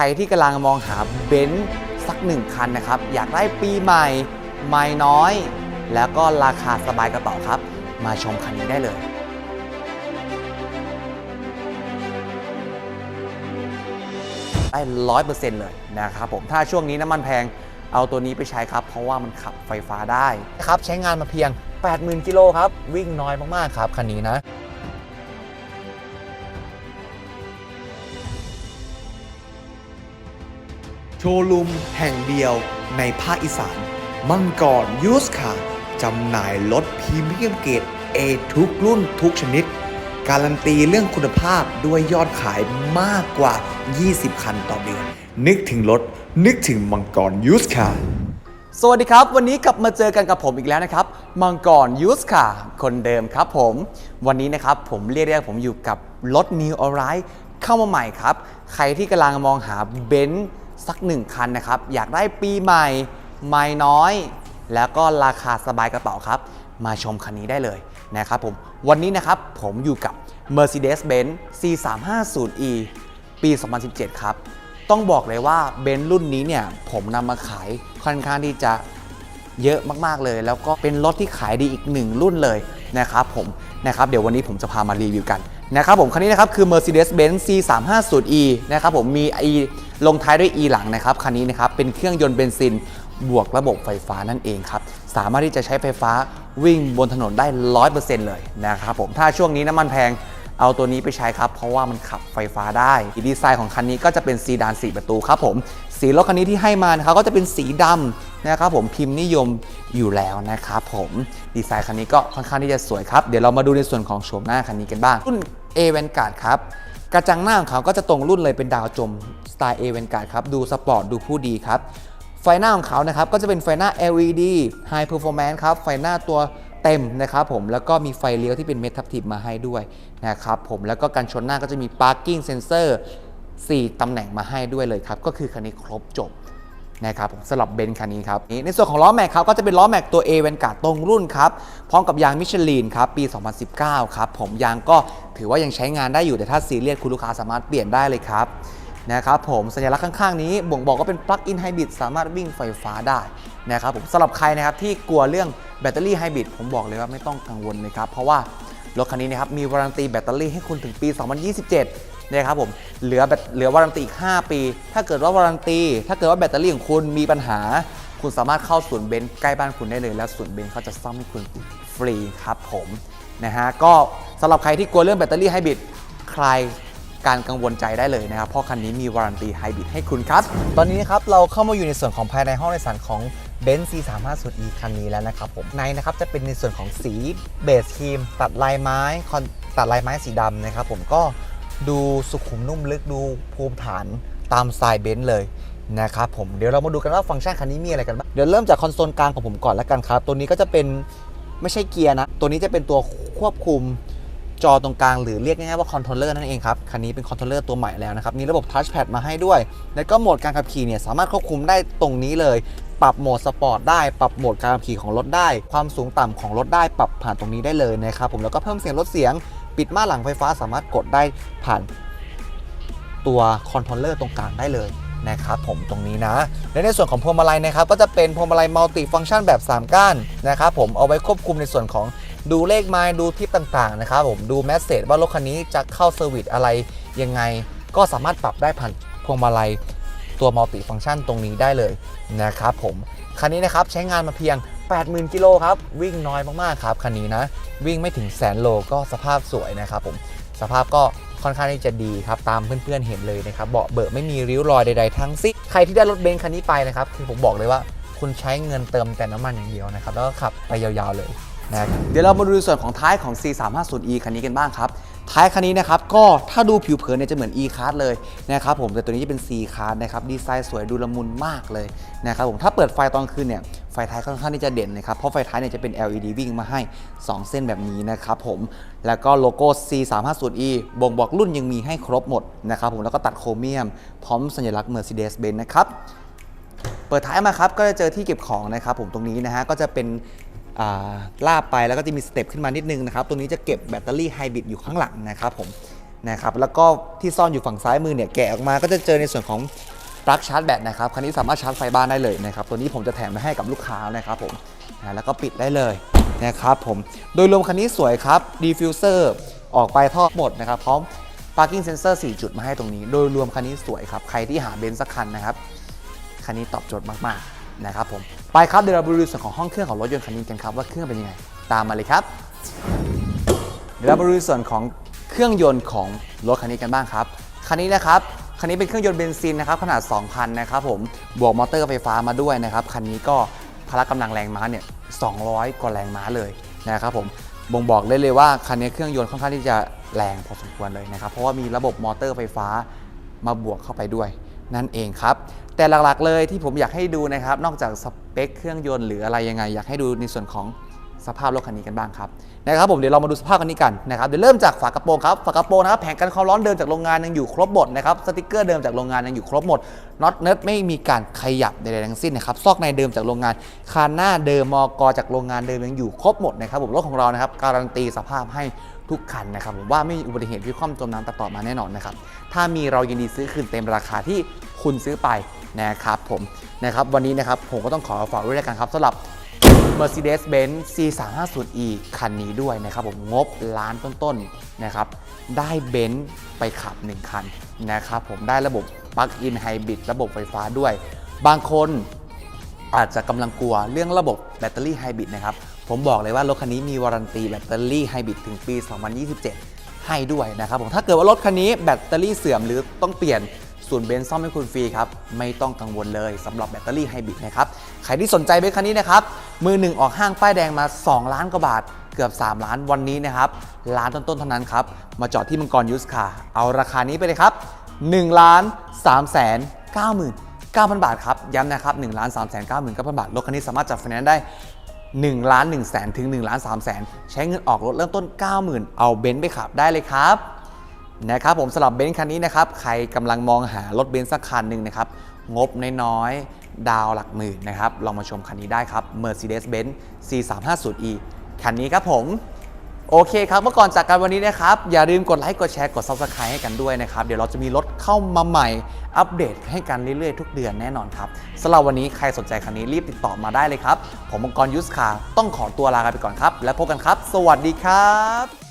รที่กำลังมองหาเบนซ์สักหนึ่งคันนะครับ อยากได้ปีใหม่ ไม่น้อย แล้วก็ราคาสบายกระเป๋าครับ มาชมคันนี้ได้เลย ได้ร้อยเปอร์เซ็นต์เลยนะครับผม ถ้าช่วงนี้น้ำมันแพงเอาตัวนี้ไปใช้ครับ เพราะว่ามันขับไฟฟ้าได้ครับ ใช้งานมาเพียง 80,000 กิโลครับ วิ่งน้อยมาก ๆ ครับ คันนี้นะ โชว์รูมแห่งเดียวในภาคอีสาน มังกรยูสคาจำหน่ายรถพรีเมียมเกรด A ทุกรุ่นทุกชนิด การันตีเรื่องคุณภาพด้วยยอดขายมากกว่า 20 คันต่อเดือน นึกถึงรถ นึกถึงมังกรยูสคาสวัสดีครับ วันนี้กลับมาเจอกันกับผมอีกแล้วนะครับ มังกรยูสค่ะ คนเดิมครับผม วันนี้นะครับผมเรียกได้ผมอยู่กับรถ New a r i เข้ามาใหม่ครับ ใครที่กำลังมองหาเบนซ์ สักหนึ่งคันนะครับ อยากได้ปีใหม่ ไม่น้อย แล้วก็ราคาสบายกระเป๋าครับ มาชมคันนี้ได้เลยนะครับผม วันนี้นะครับผมอยู่กับ Mercedes-Benz C350e ปี 2017 ครับ ต้องบอกเลยว่าเบนซ์รุ่นนี้เนี่ยผมนำมาขายค่อนข้างที่จะเยอะมาก ๆ เลย แล้วก็เป็นรถที่ขายดีอีกหนึ่งรุ่นเลยนะครับผมนะครับเดี๋ยววันนี้ผมจะพามารีวิวกันนะครับผมคันนี้นะครับคือ Mercedes-Benz C350e นะครับผมมี e ลงท้ายด้วย e หลังนะครับคันนี้นะครับเป็นเครื่องยนต์เบนซินบวกระบบไฟฟ้านั่นเองครับสามารถที่จะใช้ไฟฟ้าวิ่งบนถนนได้ 100%เลยนะครับผมถ้าช่วงนี้น้ำมันแพงเอาตัวนี้ไปใช้ครับ เพราะว่ามันขับไฟฟ้าได้ดีไซน์ของคันนี้ก็จะเป็นซีดาน 4 ประตูครับผม สีรถคันนี้ที่ให้มานะครับก็จะเป็นสีดำนะครับผมพิมพ์นิยมอยู่แล้วนะครับผมดีไซน์คันนี้ก็ค่อนข้างที่จะสวยครับ เดี๋ยวเรามาดูในส่วนของโฉมหน้าคันนี้กันบ้างรุ่น A v a n g u a r d ครับ กระจังหน้าของเขาก็จะตรงรุ่นเลยเป็นดาวจมสไตล์เอเวนการ์ดครับ ดูสปอร์ตดูผู้ดีครับ ไฟหน้าของเขานะครับก็จะเป็นไฟหน้า LED High Performance ครับ ไฟหน้าตัวเต็มนะครับผมแล้วก็มีไฟเลี้ยวที่เป็นเมทับทิปมาให้ด้วยนะครับผมแล้วก็การชนหน้าก็จะมี Parking Sensor 4ตำแหน่งมาให้ด้วยเลยครับ ก็คือคันนี้ครบจบ นะครับสำหรับเบนซ์คันนี้ครับในส่วนของล้อแม็กครับก็จะเป็นล้อแม็กตัว A เวนการ์ดตรงรุ่นครับพร้อมกับยางมิชลินครับปี 2019 ครับผมยางก็ถือว่ายังใช้งานได้อยู่แต่ถ้าซีเรียสคุณลูกค้าสามารถเปลี่ยนได้เลยครับนะครับผมสัญลักษณ์ข้างๆนี้บ่งบอกว่าเป็น Plug-in Hybrid สามารถวิ่งไฟฟ้าได้นะครับผมสำหรับใครนะครับที่กลัวเรื่องแบตเตอรี่ไฮบริดผมบอกเลยว่าไม่ต้องกังวลเลยครับเพราะว่ารถคันนี้นะครับมีวารันตีแบตเตอรี่ให้คุณถึงปี 2027 นะครับผมเหลือแบตเหลือวารันตีอีก 5 ปี ถ้าเกิดว่าวารันตี ถ้าเกิดว่าแบตเตอรี่ของคุณมีปัญหา คุณสามารถเข้าศูนย์เบนซ์ใกล้บ้านคุณได้เลย แล้วศูนย์เบนซ์เขาจะซ่อมให้คุณฟรีครับผมนะฮะก็สำหรับใครที่กลัวเรื่องแบตเตอรี่ไฮบริดใครการกังวลใจได้เลยนะครับ เพราะคันนี้มีวารันตีไฮบริดให้คุณครับ ตอนนี้นะครับเราเข้ามาอยู่ในส่วนของภายในห้องโดยสารของ b e n z C350e คันนี้แล้วนะครับผมในนะครับจะเป็นในส่วนของสีเบสครีม ตัดลายไม้ตัดลายไม้สีดำนะครับผมก็ ดูสุขุมนุ่มลึกดูภูมิฐานตามสไตล์เบนซ์เลยนะครับผมเดี๋ยวเรามาดูกันว่าฟังก์ชันคันนี้มีอะไรกันบ้างเดี๋ยวเริ่มจากคอนโซลกลางของผมก่อนแล้วกันครับ ตัวนี้ก็จะเป็นไม่ใช่เกียร์นะ ตัวนี้จะเป็นตัวควบคุมจอตรงกลางหรือเรียกง่ายๆว่าคอนโทรลเลอร์นั่นเองครับ คันนี้เป็นคอนโทรลเลอร์ตัวใหม่แล้วนะครับ มีระบบทัชแพดมาให้ด้วย แล้วก็โหมดการขับขี่เนี่ยสามารถควบคุมได้ตรงนี้เลย ปรับโหมดสปอร์ตได้ ปรับโหมดการขับขี่ของรถได้ ความสูงต่ำของรถได้ ปรับผ่านตรงนี้ได้เลยนะครับผม แล้วก็เพิ่มเสียงลดเสียง ปิดม่านหลังไฟฟ้าสามารถกดได้ผ่านตัวคอนโทรลเลอร์ตรงกลางได้เลยนะครับผมตรงนี้นะและในส่วนของพวงมาลัยนะครับก็จะเป็นพวงมาลัยมัลติฟังก์ชันแบบ 3 ก้านนะครับผมเอาไว้ควบคุมในส่วนของดูเลขไมล์ดูทิปต่างๆนะครับผมดูแมสเซจว่ารถคันนี้จะเข้าเซอร์วิสอะไรยังไง ก็สามารถปรับได้ผ่านพวงมาลัย ตัวมัลติฟังก์ชันตรงนี้ได้เลยนะครับผมคันนี้นะครับใช้งานมาเพียง 80,000กิโลครับวิ่งน้อยมากๆครับคันนี้นะวิ่งไม่ถึงแสนโลก็สภาพสวยนะครับผมสภาพก็ค่อนข้างที่จะดีครับตามเพื่อนๆเห็นเลยนะครับเบาะเบอะไม่มีริ้วรอยใดๆทั้งสิ้นใครที่ได้รถเบนซ์คันนี้ไปนะครับคือผมบอกเลยว่าคุณใช้เงินเติมแต่น้ำมันอย่างเดียวนะครับแล้วก็ขับไปยาวๆเลย นะเดี๋ยวเรามาดูส่วนของท้ายของ C350e คันนี้กันบ้างครับ ท้ายคันนี้นะครับก็ถ้าดูผิวเผินเนี่ยจะเหมือน e card เลยนะครับผมแต่ตัวนี้จะเป็น c card นะครับดีไซน์สวยดูละมุนมากเลยนะครับผมถ้าเปิดไฟตอนคืนเนี่ยไฟท้ายค่อนข้างที่จะเด่นเลยครับเพราะไฟท้ายเนี่ยจะเป็น LED วิ่งมาให้ 2 เส้นแบบนี้นะครับผมแล้วก็โลโก้ C350e บ่งบอกรุ่นยังมีให้ครบหมดนะครับผมแล้วก็ตัดโครเมียม พร้อมสัญลักษณ์ Mercedes-Benz นะครับเปิดท้ายมาครับก็จะเจอที่เก็บของนะครับผมตรงนี้นะฮะก็จะเป็น ลาบไปแล้วก็จะมีสเต็ปขึ้นมานิดนึงนะครับตรงนี้จะเก็บแบตเตอรี่ไฮบริดอยู่ข้างหลังนะครับผมนะครับแล้วก็ที่ซ่อนอยู่ฝั่งซ้ายมือเนี่ยแกะออกมาก็จะเจอในส่วนของปลั๊กชาร์จแบตนะครับคันนี้สามารถชาร์จไฟบ้านได้เลยนะครับตัวนี้ผมจะแถมไปให้กับลูกค้านะครับผมนะแล้วก็ปิดได้เลยนะครับผมโดยรวมคันนี้สวยครับดีฟิวเซอร์ออกไปท่อหมดนะครับพร้อม parking sensor 4 จุดมาให้ตรงนี้ โดยรวมคันนี้สวยครับ ใครที่หาเบนซ์สักคันนะครับ คันนี้ตอบโจทย์มาก ๆ นะครับผม ไปครับเดี๋ยวเราไปดูส่วนของห้องเครื่องของรถยนต์คันนี้กันครับว่าเครื่องเป็นยังไง ตามมาเลยครับ เดี๋ยวเรามาดูส่วนของเครื่องยนต์ของรถคันนี้กันบ้างครับคันนี้นะครับคันนี้เป็นเครื่องยนต์เบนซินนะครับขนาด 2,000 นะครับผมบวกมอเตอร์ไฟฟ้ามาด้วยนะครับคันนี้ก็พละกำลังแรงม้าเนี่ย 200 กว่าแรงม้าเลยนะครับผมบ่งบอกได้เลยว่าคันนี้เครื่องยนต์ค่อนข้างที่จะแรงพอสมควรเลยนะครับเพราะว่ามีระบบมอเตอร์ไฟฟ้ามาบวกเข้าไปด้วย นั่นเองครับ แต่หลักๆเลยที่ผมอยากให้ดูนะครับ นอกจากสเปคเครื่องยนต์หรืออะไรยังไง อยากให้ดูในส่วนของ สภาพรถคันนี้กันบ้างครับนะครับผมเดี๋ยวเรามาดูสภาพคันนี้กันนะครับเดี๋ยวเริ่มจากฝากระโปรงครับฝากระโปรงนะครับแผงกันความร้อนเดิมจากโรงงานยังอยู่ครบหมดนะครับสติกเกอร์เดิมจากโรงงานยังอยู่ครบหมดน็อตเนิร์ดไม่มีการขยับใดๆทั้งสิ้นนะครับซอกในเดิมจากโรงงานคานหน้าเดิมมอกจากโรงงานเดิมยังอยู่ครบหมดนะครับผมรถของเรานะครับการันตีสภาพให้ทุกคันนะครับผมว่าไม่มีอุบัติเหตุที่คว่ำจมน้ำตัดต่อมาแน่นอนนะครับถ้ามีเรายินดีซื้อคืนเต็มราคาที่คุณซื้อไปนะครับผมนะครับวันนี้นะครับผมก็ต้องขอฝากด้วยแล้วกันครับสำหรับ Mercedes-Benz C350e คันนี้ด้วยนะครับผมงบล้านต้นๆนะครับได้เบนซ์ไปขับ 1 คันนะครับผมได้ระบบ Plug-in Hybrid ระบบไฟฟ้าด้วย บางคนอาจจะกำลังกลัวเรื่องระบบแบตเตอรี่ไฮบริดนะครับ ผมบอกเลยว่ารถคันนี้มีวารันตีแบตเตอรี่ไฮบริดถึงปี 2027 ให้ด้วยนะครับผมถ้าเกิดว่ารถคันนี้แบตเตอรี่เสื่อมหรือต้องเปลี่ยน ส่วนเบนซ์ซ่อมให้คุณฟรีครับ ไม่ต้องกังวลเลยสำหรับแบตเตอรี่ไฮบริดนะครับ ใครที่สนใจเบนซ์คันนี้นะครับ มือหนึ่งออกห้างป้ายแดงมา 2 ล้านกว่าบาท เกือบ 3 ล้านวันนี้นะครับล้านต้นๆเท่านั้นครับ มาจอดที่มังกรยูสคาเอาราคานี้ไปเลยครับ1ล้าน3แสน9หมื่น9,000 บาทครับ ย้ำนะครับ1ล้าน3แสน9หมื่น9,000 บาท รถคันนี้สามารถจัดไฟแนนซ์ได้1ล้าน1แสนถึง1ล้าน3แสนใช้เงินออกรถเริ่มต้น 90,000 เอาเบนซ์ไปขับได้เลยครับ นะครับผมสำหรับเบนซ์คันนี้นะครับใครกำลังมองหารถเบนซ์สักคันหนึ่งนะครับงบน้อยๆดาวหลักหมื่นนะครับลองมาชมคันนี้ได้ครับ Mercedes-Benz C350e คันนี้ครับผมโอเคครับเมื่อก่อนจากกันวันนี้นะครับ อย่าลืมกดไลค์กดแชร์กด Subscribe ให้กันด้วยนะครับ เดี๋ยวเราจะมีรถเข้ามาใหม่ อัปเดตให้กันเรื่อยๆ ทุกเดือนแน่นอนครับสำหรับวันนี้ใครสนใจคันนี้รีบติดต่อมาได้เลยครับ ผมมังกรยุสคาต้องขอตัวลาไปก่อนครับ แล้วพบกันครับ สวัสดีครับ